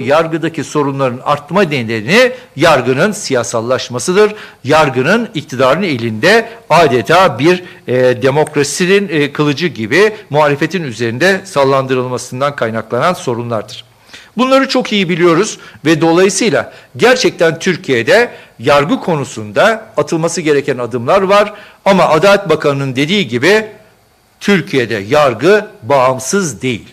Yargıdaki sorunların artma nedeni yargının siyasallaşmasıdır. Yargının iktidarın elinde adeta bir e, demokrasinin e, kılıcı gibi muhalefetin üzerinde sallandırılmasından kaynaklanan sorunlardır. Bunları çok iyi biliyoruz ve dolayısıyla gerçekten Türkiye'de yargı konusunda atılması gereken adımlar var. Ama Adalet Bakanı'nın dediği gibi Türkiye'de yargı bağımsız değil.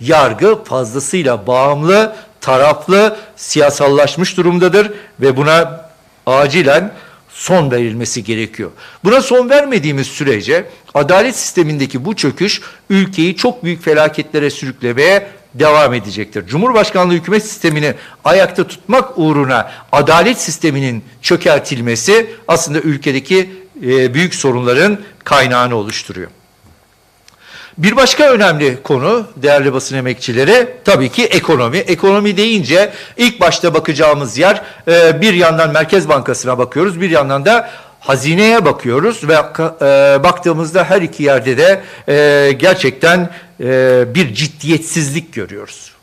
Yargı fazlasıyla bağımlı, taraflı, siyasallaşmış durumdadır ve buna acilen son verilmesi gerekiyor. Buna son vermediğimiz sürece adalet sistemindeki bu çöküş ülkeyi çok büyük felaketlere sürüklemeye devam edecektir. Cumhurbaşkanlığı hükümet sistemini ayakta tutmak uğruna adalet sisteminin çökertilmesi aslında ülkedeki e, büyük sorunların kaynağını oluşturuyor. Bir başka önemli konu değerli basın emekçileri tabii ki ekonomi. Ekonomi deyince ilk başta bakacağımız yer e, bir yandan Merkez Bankası'na bakıyoruz bir yandan da hazineye bakıyoruz ve e, baktığımızda her iki yerde de e, gerçekten bir ciddiyetsizlik görüyoruz.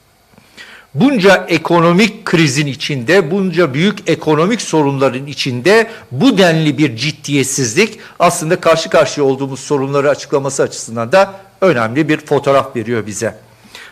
Bunca ekonomik krizin içinde, bunca büyük ekonomik sorunların içinde bu denli bir ciddiyetsizlik aslında karşı karşıya olduğumuz sorunları açıklaması açısından da önemli bir fotoğraf veriyor bize.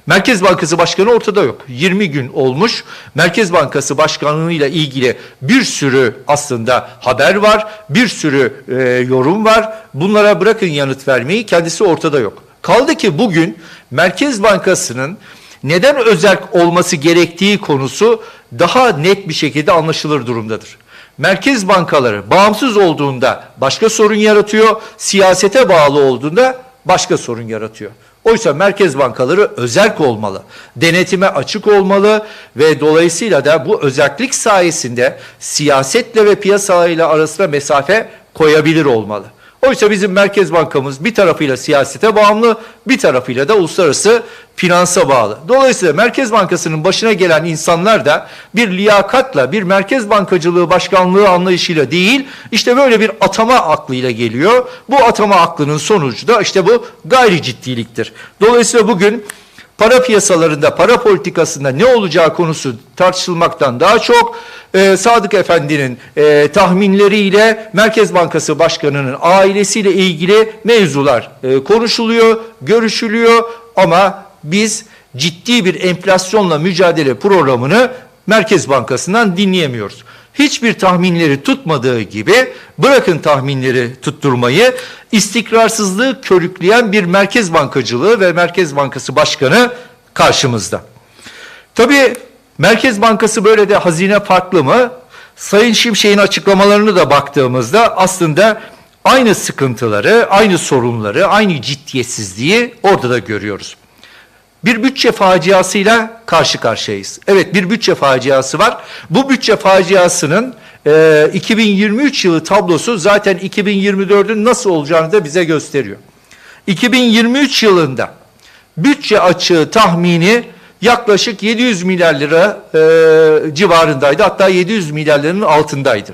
Merkez Bankası Başkanı ortada yok. 20 gün olmuş. Merkez Bankası Başkanlığı'yla ilgili bir sürü aslında haber var, bir sürü e, yorum var. Bunlara bırakın yanıt vermeyi, kendisi ortada yok. Kaldı ki bugün Merkez Bankası'nın neden özerk olması gerektiği konusu daha net bir şekilde anlaşılır durumdadır. Merkez bankaları bağımsız olduğunda başka sorun yaratıyor, siyasete bağlı olduğunda başka sorun yaratıyor. Oysa merkez bankaları özerk olmalı, denetime açık olmalı ve dolayısıyla da bu özellik sayesinde siyasetle ve piyasayla arasında mesafe koyabilir olmalı. Oysa bizim Merkez Bankamız bir tarafıyla siyasete bağımlı, bir tarafıyla da uluslararası finansa bağlı. Dolayısıyla Merkez Bankası'nın başına gelen insanlar da bir liyakatla, bir Merkez Bankacılığı Başkanlığı anlayışıyla değil, işte böyle bir atama aklıyla geliyor. Bu atama aklının sonucu da işte bu gayri ciddiliktir. Dolayısıyla bugün para piyasalarında, para politikasında ne olacağı konusu tartışılmaktan daha çok e, Sadık Efendi'nin e, tahminleriyle Merkez Bankası Başkanı'nın ailesiyle ilgili mevzular e, konuşuluyor, görüşülüyor. Ama biz ciddi bir enflasyonla mücadele programını Merkez Bankası'ndan dinleyemiyoruz hiçbir tahminleri tutmadığı gibi bırakın tahminleri tutturmayı istikrarsızlığı körükleyen bir merkez bankacılığı ve Merkez Bankası Başkanı karşımızda. Tabii Merkez Bankası böyle de hazine farklı mı? Sayın Şimşek'in açıklamalarını da baktığımızda aslında aynı sıkıntıları, aynı sorunları, aynı ciddiyetsizliği orada da görüyoruz. Bir bütçe faciasıyla karşı karşıyayız. Evet bir bütçe faciası var. Bu bütçe faciasının e, 2023 yılı tablosu zaten 2024'ün nasıl olacağını da bize gösteriyor. 2023 yılında bütçe açığı tahmini yaklaşık 700 milyar lira e, civarındaydı. Hatta 700 milyar liranın altındaydı.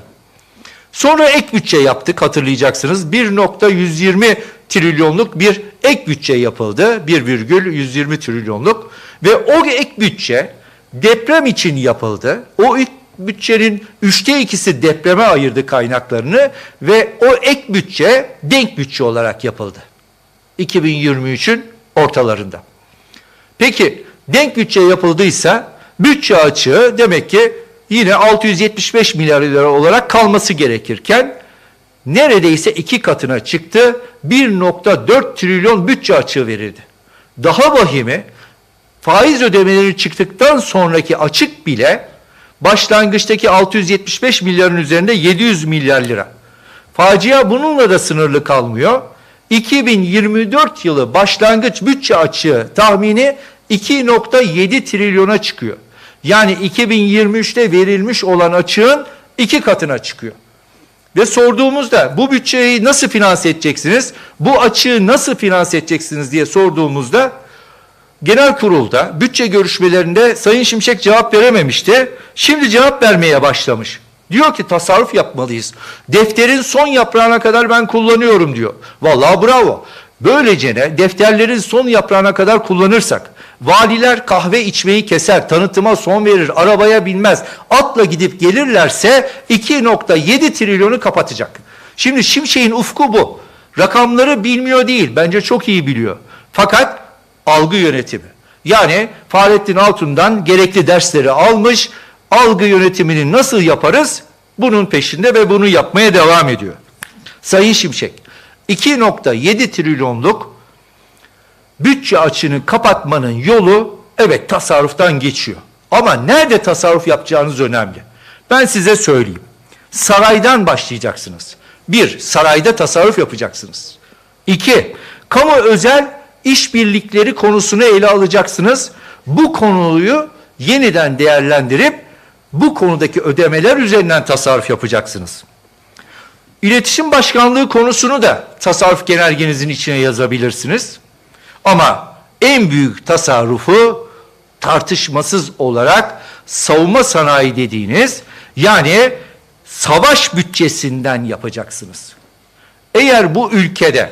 Sonra ek bütçe yaptık hatırlayacaksınız. 1.120 trilyonluk bir ek bütçe yapıldı. 1,120 trilyonluk ve o ek bütçe deprem için yapıldı. O ilk bütçenin üçte ikisi depreme ayırdı kaynaklarını ve o ek bütçe denk bütçe olarak yapıldı. 2023'ün ortalarında. Peki denk bütçe yapıldıysa bütçe açığı demek ki yine 675 milyar lira olarak kalması gerekirken neredeyse iki katına çıktı. 1.4 trilyon bütçe açığı verildi. Daha vahimi faiz ödemeleri çıktıktan sonraki açık bile başlangıçtaki 675 milyarın üzerinde 700 milyar lira. Facia bununla da sınırlı kalmıyor. 2024 yılı başlangıç bütçe açığı tahmini 2.7 trilyona çıkıyor. Yani 2023'te verilmiş olan açığın iki katına çıkıyor. Ve sorduğumuzda bu bütçeyi nasıl finanse edeceksiniz? Bu açığı nasıl finanse edeceksiniz diye sorduğumuzda genel kurulda bütçe görüşmelerinde Sayın Şimşek cevap verememişti. Şimdi cevap vermeye başlamış. Diyor ki tasarruf yapmalıyız. Defterin son yaprağına kadar ben kullanıyorum diyor. Vallahi bravo. Böylece ne defterlerin son yaprağına kadar kullanırsak Valiler kahve içmeyi keser, tanıtıma son verir, arabaya binmez, atla gidip gelirlerse 2.7 trilyonu kapatacak. Şimdi Şimşek'in ufku bu. Rakamları bilmiyor değil, bence çok iyi biliyor. Fakat algı yönetimi. Yani Fahrettin Altun'dan gerekli dersleri almış, algı yönetimini nasıl yaparız? Bunun peşinde ve bunu yapmaya devam ediyor. Sayın Şimşek, 2.7 trilyonluk bütçe açığını kapatmanın yolu evet tasarruftan geçiyor. Ama nerede tasarruf yapacağınız önemli. Ben size söyleyeyim. Saraydan başlayacaksınız. Bir, sarayda tasarruf yapacaksınız. İki, kamu özel işbirlikleri konusunu ele alacaksınız. Bu konuyu yeniden değerlendirip bu konudaki ödemeler üzerinden tasarruf yapacaksınız. İletişim Başkanlığı konusunu da tasarruf genelgenizin içine yazabilirsiniz. Ama en büyük tasarrufu tartışmasız olarak savunma sanayi dediğiniz yani savaş bütçesinden yapacaksınız. Eğer bu ülkede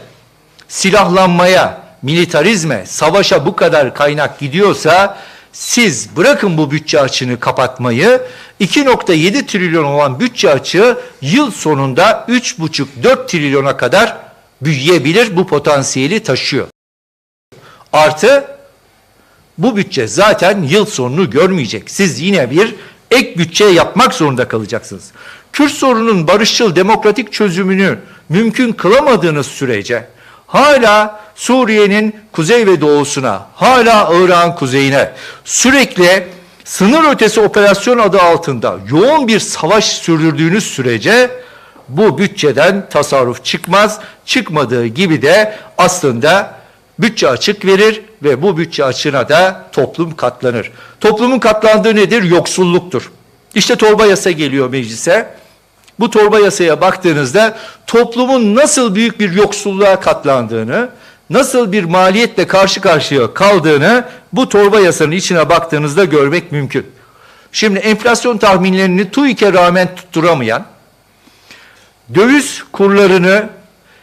silahlanmaya, militarizme, savaşa bu kadar kaynak gidiyorsa siz bırakın bu bütçe açığını kapatmayı 2.7 trilyon olan bütçe açığı yıl sonunda 3.5-4 trilyona kadar büyüyebilir bu potansiyeli taşıyor. Artı bu bütçe zaten yıl sonunu görmeyecek. Siz yine bir ek bütçe yapmak zorunda kalacaksınız. Kürt sorunun barışçıl demokratik çözümünü mümkün kılamadığınız sürece hala Suriye'nin kuzey ve doğusuna, hala Irak'ın kuzeyine sürekli sınır ötesi operasyon adı altında yoğun bir savaş sürdürdüğünüz sürece bu bütçeden tasarruf çıkmaz. Çıkmadığı gibi de aslında bütçe açık verir ve bu bütçe açığına da toplum katlanır. Toplumun katlandığı nedir? Yoksulluktur. İşte torba yasa geliyor meclise. Bu torba yasaya baktığınızda toplumun nasıl büyük bir yoksulluğa katlandığını, nasıl bir maliyetle karşı karşıya kaldığını bu torba yasanın içine baktığınızda görmek mümkün. Şimdi enflasyon tahminlerini TÜİK'e rağmen tutturamayan, döviz kurlarını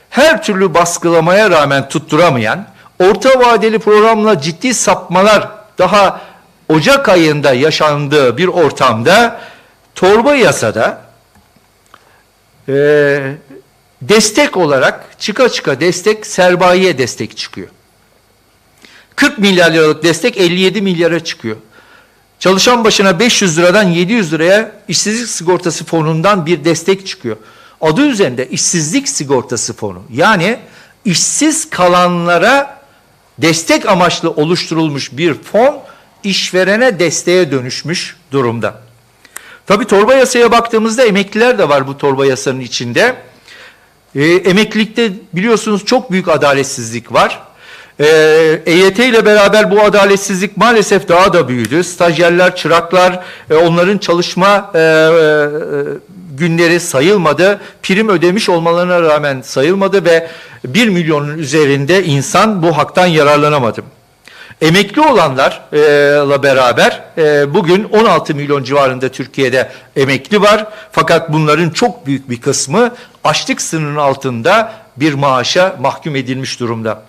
her türlü baskılamaya rağmen tutturamayan, orta vadeli programla ciddi sapmalar daha Ocak ayında yaşandığı bir ortamda torba yasada e, destek olarak çıka çıka destek sermaye destek çıkıyor. 40 milyar liralık destek 57 milyara çıkıyor. Çalışan başına 500 liradan 700 liraya işsizlik sigortası fonundan bir destek çıkıyor. Adı üzerinde işsizlik sigortası fonu. Yani işsiz kalanlara destek amaçlı oluşturulmuş bir fon işverene desteğe dönüşmüş durumda. Tabii torba yasaya baktığımızda emekliler de var bu torba yasanın içinde. E, emeklilikte biliyorsunuz çok büyük adaletsizlik var. E, EYT ile beraber bu adaletsizlik maalesef daha da büyüdü. Stajyerler, çıraklar, e, onların çalışma e, e, günleri sayılmadı. Prim ödemiş olmalarına rağmen sayılmadı ve 1 milyonun üzerinde insan bu haktan yararlanamadı. Emekli olanlarla beraber e, bugün 16 milyon civarında Türkiye'de emekli var. Fakat bunların çok büyük bir kısmı açlık sınırının altında bir maaşa mahkum edilmiş durumda.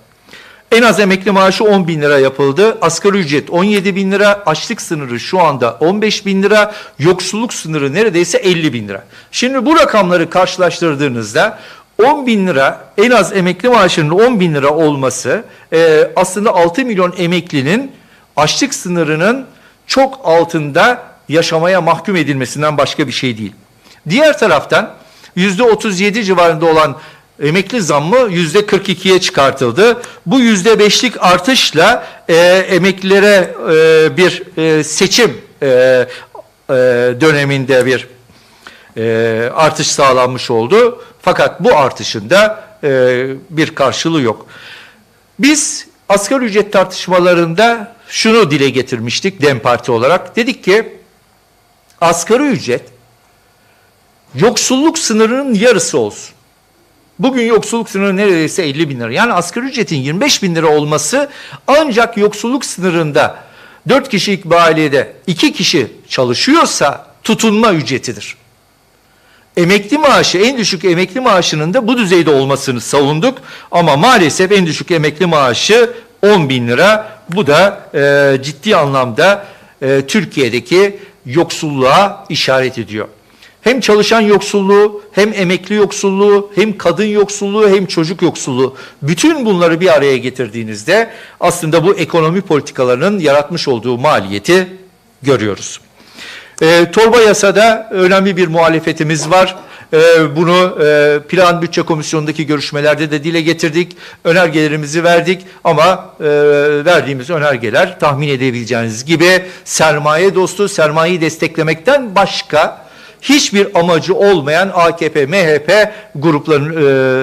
En az emekli maaşı 10 bin lira yapıldı. Asgari ücret 17 bin lira. Açlık sınırı şu anda 15 bin lira. Yoksulluk sınırı neredeyse 50 bin lira. Şimdi bu rakamları karşılaştırdığınızda 10 bin lira en az emekli maaşının 10 bin lira olması e, aslında 6 milyon emeklinin açlık sınırının çok altında yaşamaya mahkum edilmesinden başka bir şey değil. Diğer taraftan yüzde 37 civarında olan emekli zammı yüzde 42'ye çıkartıldı. Bu yüzde beşlik artışla e, emeklilere e, bir e, seçim e, e, döneminde bir e, artış sağlanmış oldu. Fakat bu artışın da e, bir karşılığı yok. Biz asgari ücret tartışmalarında şunu dile getirmiştik DEM Parti olarak. Dedik ki asgari ücret yoksulluk sınırının yarısı olsun. Bugün yoksulluk sınırı neredeyse 50 bin lira. Yani asgari ücretin 25 bin lira olması ancak yoksulluk sınırında 4 kişilik bir ailede 2 kişi çalışıyorsa tutunma ücretidir. Emekli maaşı, en düşük emekli maaşının da bu düzeyde olmasını savunduk. Ama maalesef en düşük emekli maaşı 10 bin lira. bu da e, ciddi anlamda e, Türkiye'deki yoksulluğa işaret ediyor. Hem çalışan yoksulluğu, hem emekli yoksulluğu, hem kadın yoksulluğu, hem çocuk yoksulluğu. Bütün bunları bir araya getirdiğinizde aslında bu ekonomi politikalarının yaratmış olduğu maliyeti görüyoruz. E, torba yasada önemli bir muhalefetimiz var. E, bunu e, Plan Bütçe Komisyonu'ndaki görüşmelerde de dile getirdik. Önergelerimizi verdik ama e, verdiğimiz önergeler tahmin edebileceğiniz gibi sermaye dostu, sermayeyi desteklemekten başka hiçbir amacı olmayan AKP, MHP grupların e,